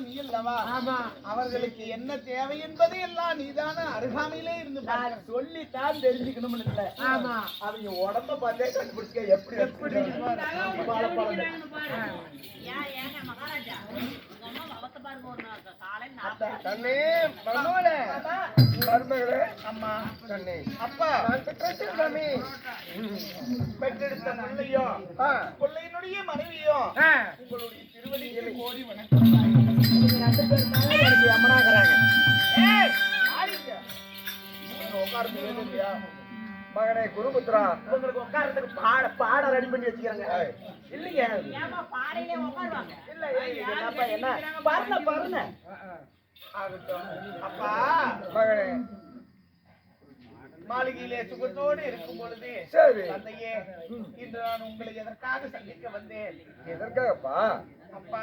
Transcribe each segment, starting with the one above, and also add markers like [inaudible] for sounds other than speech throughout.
நீ அல்லவா ஆமா. அவர்களுக்கு என்ன தேவை என்பதை எல்லாம் நீதான அருகாமையிலே இருந்து. சொல்லித்தான் தெரிஞ்சுக்கணும்னு இல்ல. ஆமா. அவங்க உடம்ப பார்த்தே கண்டுபிடிச்ச எப்படி எப்படி உங்க அம்மா மருமகளே மருமகளே அப்பா. சாமி பெற்றெடுத்த பிள்ளையும் பிள்ளையினுடைய மனைவியும். உங்களுடைய திருவடிகளை கோடி வணக்கம். ரெண்டு பேரும் தானே எனக்கு அம்மனாகிறாங்க உட்கார்ந்து இல்லையா? மகனே குருபுத்ரா உங்களுக்கு உட்கார்றதுக்கு பாட பாட ரெடி பண்ணி வச்சுக்கிறாங்க இல்லைங்க இல்ல என்ன பாருங்க பாருங்க அப்பா மகனே மாளிகையிலே சுகத்தோடு இருக்கும் பொழுது சரி தந்தையே இன்று நான் உங்களை எதற்காக சந்திக்க வந்தேன் எதற்காகப்பா அப்பா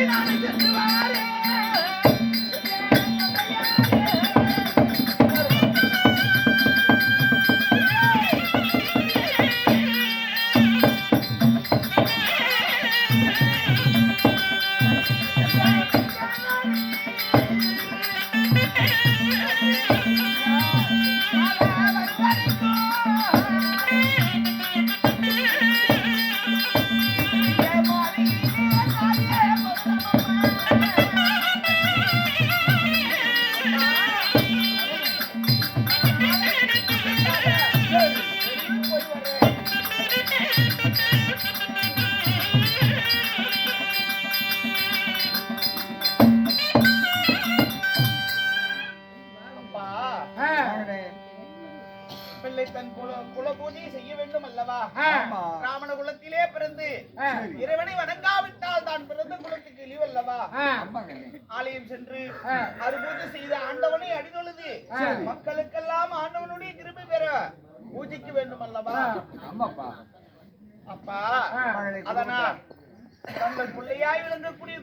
அப்பா பிள்ளை தன் குல குல பூஜை செய்ய வேண்டும் அல்லவா பிராமண குலத்திலே பிறந்து. இறைவனை வணங்காவிட்டால் தான் பிறந்த குலத்துக்கு ஆ. ஆமாங்கண்ணே ஆலயம் சென்று. அறுபூஜை செய்த ஆண்டவனை அடிதொழுது. மக்களுக்கெல்லாம் ஆண்டவனுடைய கிருபை பெற பூஜைக்கு வேண்டும் அல்லவா அப்பா அதனால் தங்கள் பிள்ளையாய் விளங்கக்கூடிய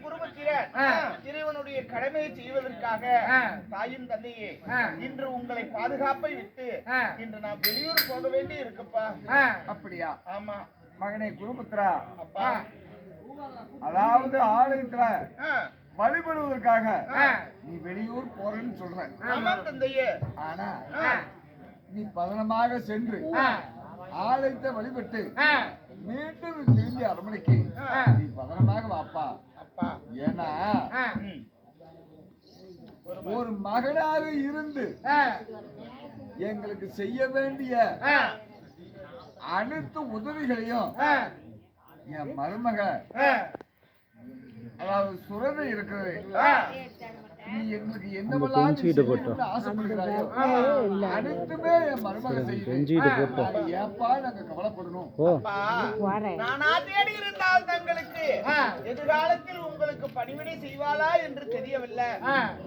ஆ. இறைவனுடைய கடமையை செய்வதற்காக. தாயும் தந்தையே. இன்று உங்களை பாதுகாப்பை விட்டு. இன்று நான் வெளியூர் போக வேண்டி இருக்குப்பா. அப்படியா ஆமா மகனே குருபுத்ரா அப்பா அதாவது ஆலயத்துல. வழிபடுவதற்காக. நீ வெளியூர் போறேன்னு சொல்ற தந்தையே ஆனா. நீ பதனமாக சென்று. ஆலயத்தை வழிபட்டு. மீண்டும் திரும்பி அரண்மனைக்கு. நீ பதனமாக வாப்பா அப்பா ஏன்னா. ஒரு மகனாக இருந்து. எங்களுக்கு செய்ய வேண்டிய. அனைத்து உதவிகளையும். என் மருமக. அதாவது சுரதை இருக்கிறது. நீ எங்களுக்கு என்னவெல்லாம் நீ செய்யணும்னு ஆசைப்படுகிறாயோ அனைத்துமே என் மருமக செய்யுது நாங்க ஏப்பா நாங்க கவலைப்படணும் அப்பா நானா தேடி இருந்தால் தங்களுக்கு ஆ. எதிர்காலத்தில் உங்களுக்கு பணிவிடை செய்வாளா என்று தெரியவில்லை.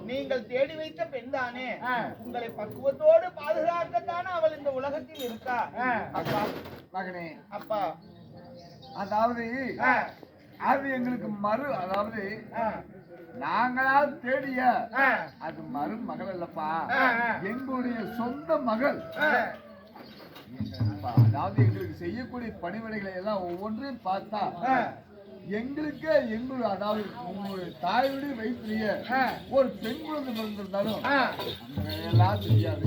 நீங்கள் தேடி வைத்த பெண் தானே. உங்களை பக்குவத்தோடு பாதுகாக்கத்தானே அவள் இந்த உலகத்தில் இருக்கா. அப்பா மகனே அப்பா அதாவது. அது எங்களுக்கு மறு அதாவது. நாங்களா தேடிய. அது மருமகள் அல்லப்பா. எங்களுடைய சொந்த மகள். அதாவது எங்களுக்கு செய்யக்கூடிய பணிவிடைகளை எல்லாம் ஒவ்வொன்றையும் பார்த்தா. எங்களுக்கே எங்களுடைய அதாவது உங்களுடைய தாயுடைய வயிற்றுலயே ஆ. ஒரு பெண் குழந்தை பிறந்திருந்தாலும் வேலையெல்லாம் தெரியாது.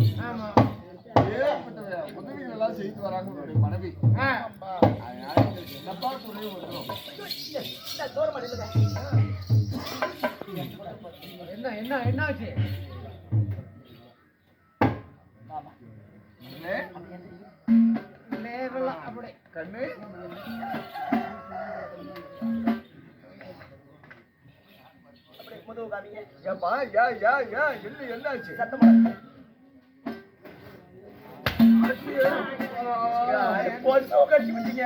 உதவிகள் எல்லாம் செய்து வராங்க உங்களுடைய மனைவி. என்னப்பா துணை வந்துடும் என்ன என்ன என்னாச்சு? நேரெல்லாம் அப்படி. கண்ணு? ஏப்பா யா யா யா என்ன என்னாச்சு? சத்தம். கொசு கடிச்சு விட்டீங்க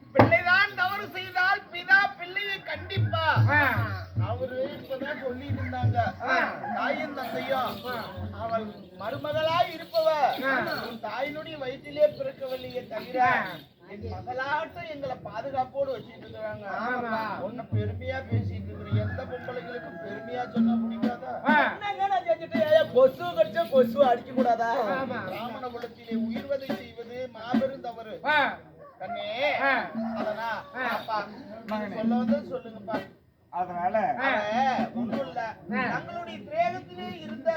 பிள்ளைதான் தவறு செய்தால் பிதா பிள்ளையை கண்டிப்பா. அவரு இப்பதான் சொல்லிட்டு இருந்தாங்க தாயும் தந்தையும் அவள் மருமகளாய் இருப்பவ தாயினுடைய வயிற்றிலே பிறக்கவில்லையே தவிர மகளாட்டும் எங்களை பாதுகாப்போடு வச்சிட்டு இருக்கிறாங்க. ஒன்னு பெருமையா பேசிட்டு இருக்கிற எந்த பொம்பளைகளுக்கும் பெருமையா சொன்னா பிடிக்காதா? கொசு கடிச்சா கொசு அடிக்க கூடாதா பிராமண குலத்திலே உயிர்வதை செய்வது மாபெரும் தவறு. கண்ணே அப்பா சொல்ல வந்தது சொல்லுங்கப்பா. அதனால ஒண்ணும் இல்ல தங்களுடைய திரேகத்திலே இருந்த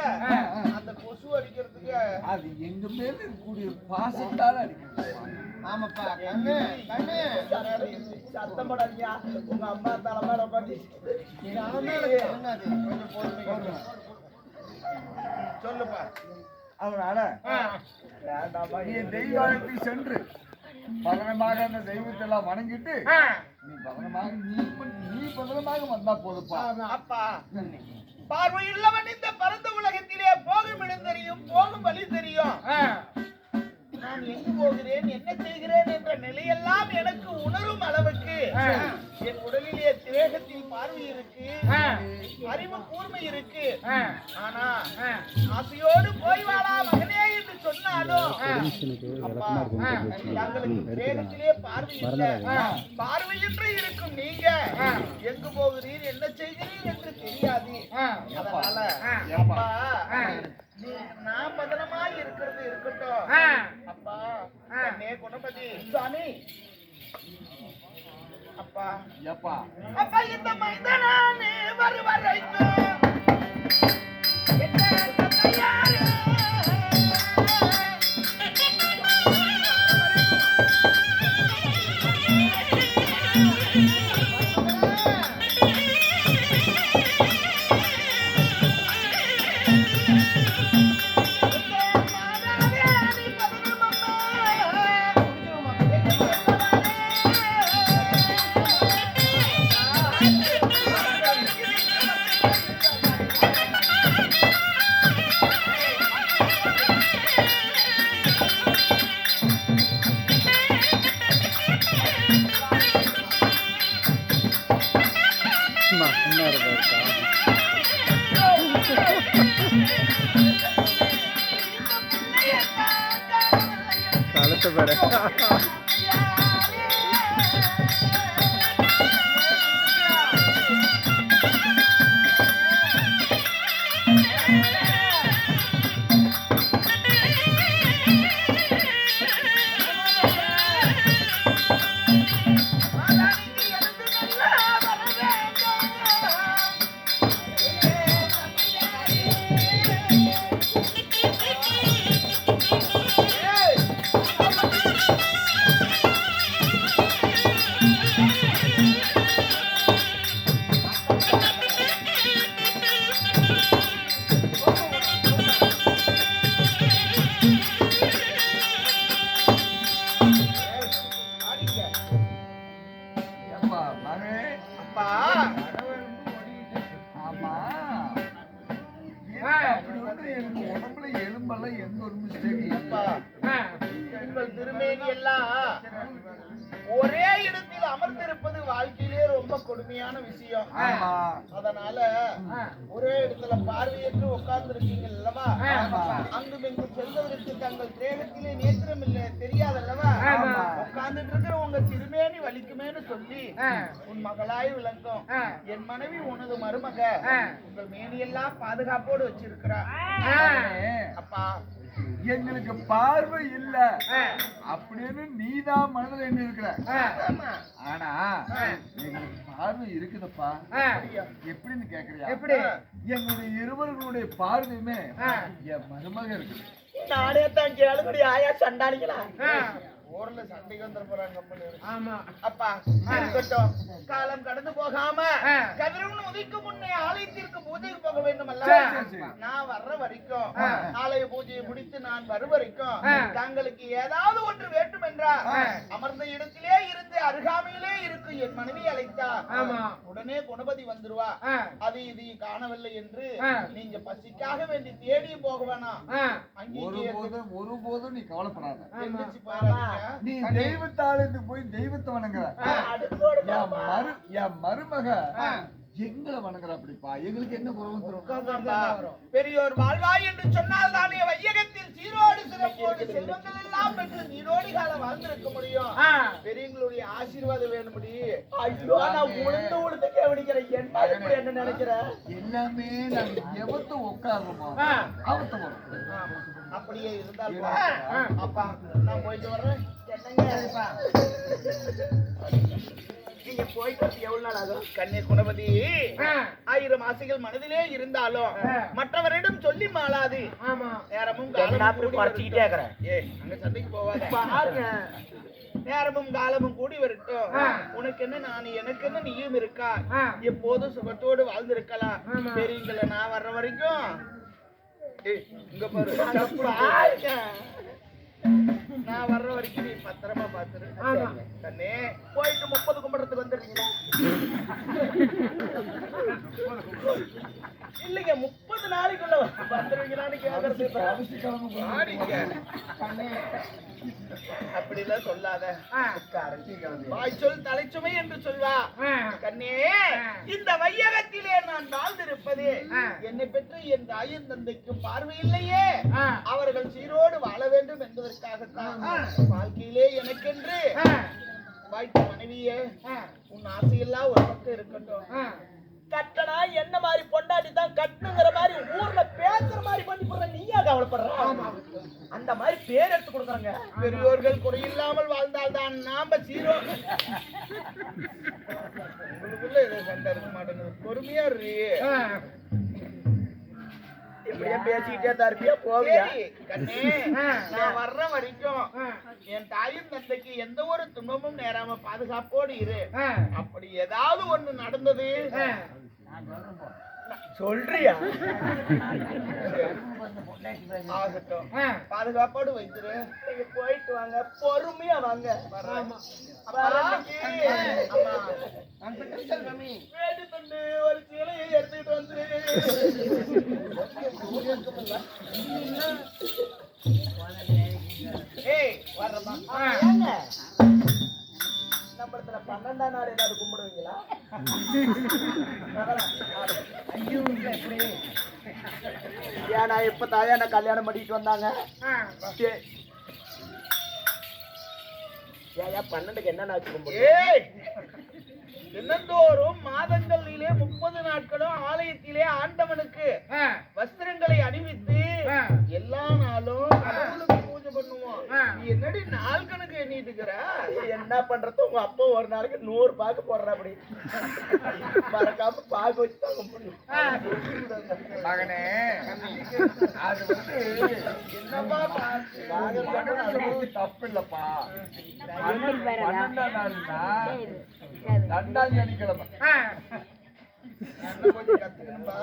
அந்த கொசு அடிக்கிறதுக்கு அது எங்க மேல இருக்கக்கூடிய பாசத்தால அடிக்கிறது. ஆமாப்பா கண்ணு கண்ணு. சத்தம் போடாதீங்க. உங்க அம்மா கொஞ்சம் பொறுமையா சொல்லுப்பா. அதனால நீ தெய்வாலயத்துக்கு சென்று. பதனமாக அந்த தெய்வத்தை எல்லாம் வணங்கிட்டு நீ பதனமாக நீ நீ பதனமாக வந்தா போதுப்பா. அப்பா. பார்வையுள்ளவன் இந்த பரந்த உலகத்திலே போகும் இடம் தெரியும் போகும் வழி தெரியும். நான் எங்கு போகிறேன் என்ன செய்கிறேன் என்ற நிலையெல்லாம் எனக்கு உணரும் அளவுக்கு. என் உடலிலே திரேகத்தில் பார்வை இருக்கு. அறிவு கூர்மை இருக்கு. ஆனா ஆசையோடு போய் வாடா மகனே என்று சொன்னாலும் திரேகத்திலே பார்வை பார்வையின்றி இருக்கும் நீங்க. எங்கு போகிறீர் என்ன செய்கிறீர் என்று தெரியாது. அதனால அப்பா நீ நான் பதனமா இருக்கிறது இருக்கட்டும். அப்பா குணபதி. சுவாமி. அப்பா. அப்பா இந்த மைதானே வருவரைக்கும். உடம்புல எந்த ஒரு மிஸ்டேக் அப்பா உங்கள் திருமேனி எல்லாம் ஒரே இடத்தில் அமர்ந்திருப்பது வாழ்க்கையிலே ரொம்ப கொடுமையான விஷயம். அதனால ஒரே இடத்துல பார்வையற்று உட்கார்ந்து இருக்கீங்க அல்லவா அங்கும் இங்கும் செல்வதற்கு தங்கள் தேகத்திலே நேத்திரம் இல்லை தெரியாதல்லவா? உட்கார்ந்துட்டு இருக்கிற உங்க திருமேனி வலிக்குமேன்னு சொல்லி உன் மகளாய் விளங்கும். என் மனைவி உனது மருமக உங்கள் மேனியெல்லாம் பாதுகாப்போடு வச்சிருக்கிறா. அப்பா எங்களுக்கு பார்வை இல்ல. அப்படின்னு நீதான் மனதில் என்ன இருக்கிற ஆமா. ஆனா எங்களுக்கு பார்வை இருக்குதுப்பா. எப்படின்னு கேக்குறியா? எப்படி? எங்களுடைய இருவர்களுடைய பார்வையுமே என் மருமக இருக்குது நானே தான் கேளுங்கடி ஆயா சண்டாளிகளா? ஊர்ல சண்டைக்கு வந்துட போறாங்க கம்பெனி ஆமா அப்பா காலம் கடந்து போகாம. கதிரவன் உதிக்கும் முன்னே ஆலயத்திற்கு பூஜைக்கு போக வேண்டும் சரி. நான் வர்ற வரைக்கும். ஆலய பூஜையை முடித்து நான் வரும் வரைக்கும். தங்களுக்கு ஏதாவது ஒன்று வேண்டும் என்றால். அமர்ந்த இடத்திலே இருந்து அருகாமையிலே இருக்கும் என் மனைவி அழைத்தா ஆமா. உடனே குணபதி வந்துருவா அது இது காணவில்லை என்று. நீங்க பசிக்காக வேண்டி தேடி போக வேணாம் ஒருபோதும் ஒருபோதும் நீ கவலைப்படாத. நீ தெய்வத்தாளுக்கு போய் தெய்வத்தை வணங்குற என் மரு என் மருமக எங்களை வணங்குற அப்படிப்பா எங்களுக்கு என்ன குறவு. பெரியோர் வாழ்வாய் என்று சொன்னால் தானே வையகத்தில் சீரோடு சிறப்போடு செல்வங்கள் எல்லாம் பெற்று நீரோடி காலம் வாழ்ந்திருக்க முடியும். ஆ. பெரியவங்களுடைய ஆசீர்வாதம் வேணும்படி. ஐயோ நான் உளுந்து உளுந்து கேவடிக்கிறேன் என்ன என்ன நினைக்கிறேன் எல்லாமே நாங்க எவத்த உட்காருமா. அவத்த வரும் அப்படியே இருந்தால். அப்பா நான் போயிட்டு வர்றேன் என்னங்க நீங்க போயிட்டு எவ்வளவு நாள் ஆகும் கண்ணே குணபதி. ஆயிரம் ஆசைகள் மனதிலே இருந்தாலும். மற்றவரிடம் சொல்லி மாளாது ஆமா நேரமும் சண்டைக்கு போகாத. பாருங்க. நேரமும் காலமும் கூடி வரட்டும். உனக்கு என்ன நான் எனக்கு என்ன நீயும் இருக்கா. எப்போதும் சுகத்தோடு வாழ்ந்திருக்கலாம் ஆமா. பெரியங்களை நான் வர்ற வரைக்கும் இங்க பாரு. நான் வர்ற வரைக்கும் நீ பத்திரமா பாத்துரு. கண்ணே. போயிட்டு முப்பது கும்பிடத்துக்கு வந்துடுறீங்களா. இல்லைங்க முப்பது நாளைக்குள்ள வந்துருவீங்களான்னு ஆடிங்க. அப்படிலாம் சொல்லாத வாய் சொல் தலைச்சுமை என்று சொல்வா. கண்ணே. இந்த வையகத்திலே நான் வாழ்ந்திருப்பது. என்னை பெற்று என் தாயின் தந்தைக்கு பார்வை இல்லையே. அவர்கள் சீரோடு வாழ வேண்டும் என்பதற்காகத்தான் வாழ்க்கையிலே எனக்கென்று. வாய்த்த மனைவியே. உன் ஆசையெல்லாம் ஒரு பக்கம் இருக்கட்டும். கட்டணா என்ன மாதிரி பொண்டாட்டி தான் கட்டணுங்கிற மாதிரி ஊர்ல பேசுற மாதிரி பண்ணி போடுற நீயா கவலைப்படுற? அந்த மாதிரி பேர் எடுத்து கொடுக்குறாங்க. பெரியோர்கள் குறையில்லாமல் வாழ்ந்தால் தான் நாம சீரோ உங்களுக்குள்ள ஏதோ சண்டை இருக்க மாட்டேங்குது. பொறுமையா இரு ஆ. இப்படியே பேசிக்கிட்டே தான் இருப்பியா போவியா. [laughs] நான் வர்ற வரைக்கும். என் தாயும் தந்தைக்கு எந்த ஒரு துன்பமும் நேராம பாதுகாப்போடு இரு. அப்படி ஏதாவது ஒண்ணு நடந்தது ஆ. சொல்றியா. பாதுகாப்போடு வைத்திரு. நீங்க போயிட்டு வாங்க. பொறுமையா வாங்க. ஒரு சீலையை எடுத்துக்கிட்டு வந்துரு. ஏய் வர்றமா நம்மளத்துல பன்னெண்டாம் நாள் ஏதாவது கும்பிடுவீங்களா? [laughs] ஏன்னா இப்ப தாயா என்ன கல்யாணம் பண்ணிட்டு வந்தாங்க. ஏன் பன்னெண்டுக்கு என்ன ஏய் தினந்தோறும் மாதங்களிலே முப்பது நாட்களும் ஆலயத்திலே ஆண்டவனுக்கு. வஸ்திரங்களை அணிவித்து. எல்லா நாளும் பண்ணுவோம். நீ என்னடி நாள் கணக்கு எண்ணிட்டு இருக்கிற என்ன பண்றது? உங்க அப்பா ஒரு நாளைக்கு நூறு பாக்கு போடுற அப்படி மறக்காம பாக்கு வச்சு. மகனே அது வந்து என்னப்பா தப்பு இல்லப்பா. பன்னெண்டாம் நாள்னா ரெண்டாம் சனிக்கிழமை. கத்துக்கணும்பா